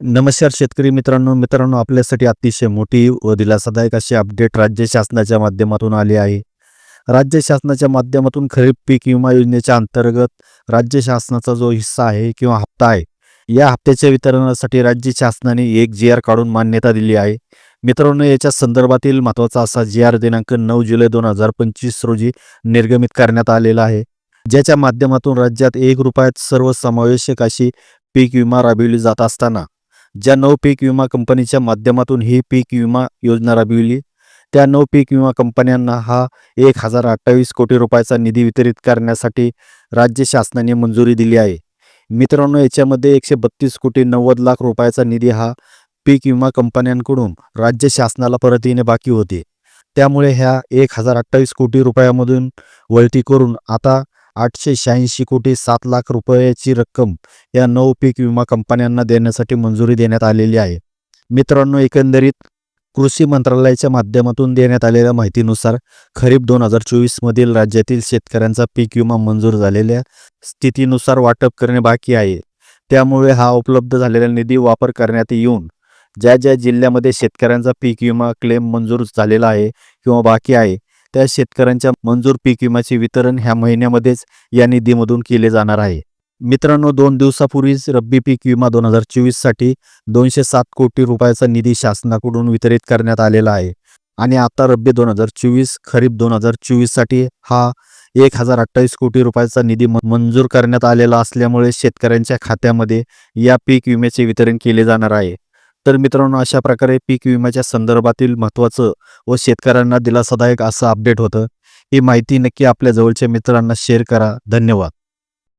नमस्कार शेतकरी मित्रांनो मित्रांनो आपल्यासाठी अतिशय मोठी व दिलासादायक अशी अपडेट राज्य शासनाच्या माध्यमातून आली आहे. राज्य शासनाच्या माध्यमातून खरीप पीक विमा योजनेच्या अंतर्गत राज्य शासनाचा जो हिस्सा आहे किंवा हप्ता आहे या हप्त्याच्या वितरणासाठी राज्य शासनाने एक जी आर काढून मान्यता दिली आहे. मित्रांनो याच्या संदर्भातील महत्त्वाचा असा जी आर दिनांक नऊ जुलै दोन हजार पंचवीस रोजी निर्गमित करण्यात आलेला आहे. ज्याच्या माध्यमातून राज्यात एक रुपयात सर्वसमावेशक अशी पीक विमा राबविली जात असताना ज्या नऊ पीक विमा कंपनीच्या माध्यमातून ही पीक विमा योजना राबविली त्या नऊ पीक विमा कंपन्यांना हा एक हजार अठ्ठावीस कोटी रुपयाचा निधी वितरित करण्यासाठी राज्य शासनाने मंजुरी दिली आहे. मित्रांनो याच्यामध्ये एकशे बत्तीस कोटी नव्वद लाख रुपयाचा निधी हा पीक विमा कंपन्यांकडून राज्य शासनाला परत येणे बाकी होते. त्यामुळे ह्या एक हजार अठ्ठावीस कोटी रुपयामधून वळती करून आता आठशे शहाऐंशी कोटी सात लाख रुपयाची रक्कम या नऊ पीक विमा कंपन्यांना देण्यासाठी मंजुरी देण्यात आलेली आहे. मित्रांनो एकंदरीत कृषी मंत्रालयाच्या माध्यमातून देण्यात आलेल्या माहितीनुसार खरीप दोन हजार चोवीसमधील राज्यातील शेतकऱ्यांचा पीक विमा मंजूर झालेल्या स्थितीनुसार वाटप करणे बाकी आहे. त्यामुळे हा उपलब्ध झालेला निधी वापर करण्यात येऊन ज्या ज्या जिल्ह्यामध्ये शेतकऱ्यांचा पीक विमा क्लेम मंजूर झालेला आहे किंवा बाकी आहे त्या शेतकऱ्यांच्या मंजूर पीक विम्याचे वितरण ह्या महिन्यामध्येच या निधीमधून केले जाणार आहे. मित्रांनो दोन दिवसापूर्वीच रब्बी पीक विमा दोन हजार चोवीससाठी दोनशे सात कोटी रुपयाचा निधी शासनाकडून वितरित करण्यात आलेला आहे. आणि आता रब्बी दोन हजार चोवीस खरीप दोन हजार चोवीससाठी हा एक हजार अठ्ठावीस कोटी रुपयाचा निधी मंजूर करण्यात आलेला असल्यामुळे शेतकऱ्यांच्या खात्यामध्ये या पीक विम्याचे वितरण केले जाणार आहे. तर मित्रांनो अशा प्रकारे पीक विम्याच्या संदर्भातील महत्त्वाचं व शेतकऱ्यांना दिलासादायक असं अपडेट होतं. ही माहिती नक्की आपल्या जवळच्या मित्रांना शेअर करा. धन्यवाद.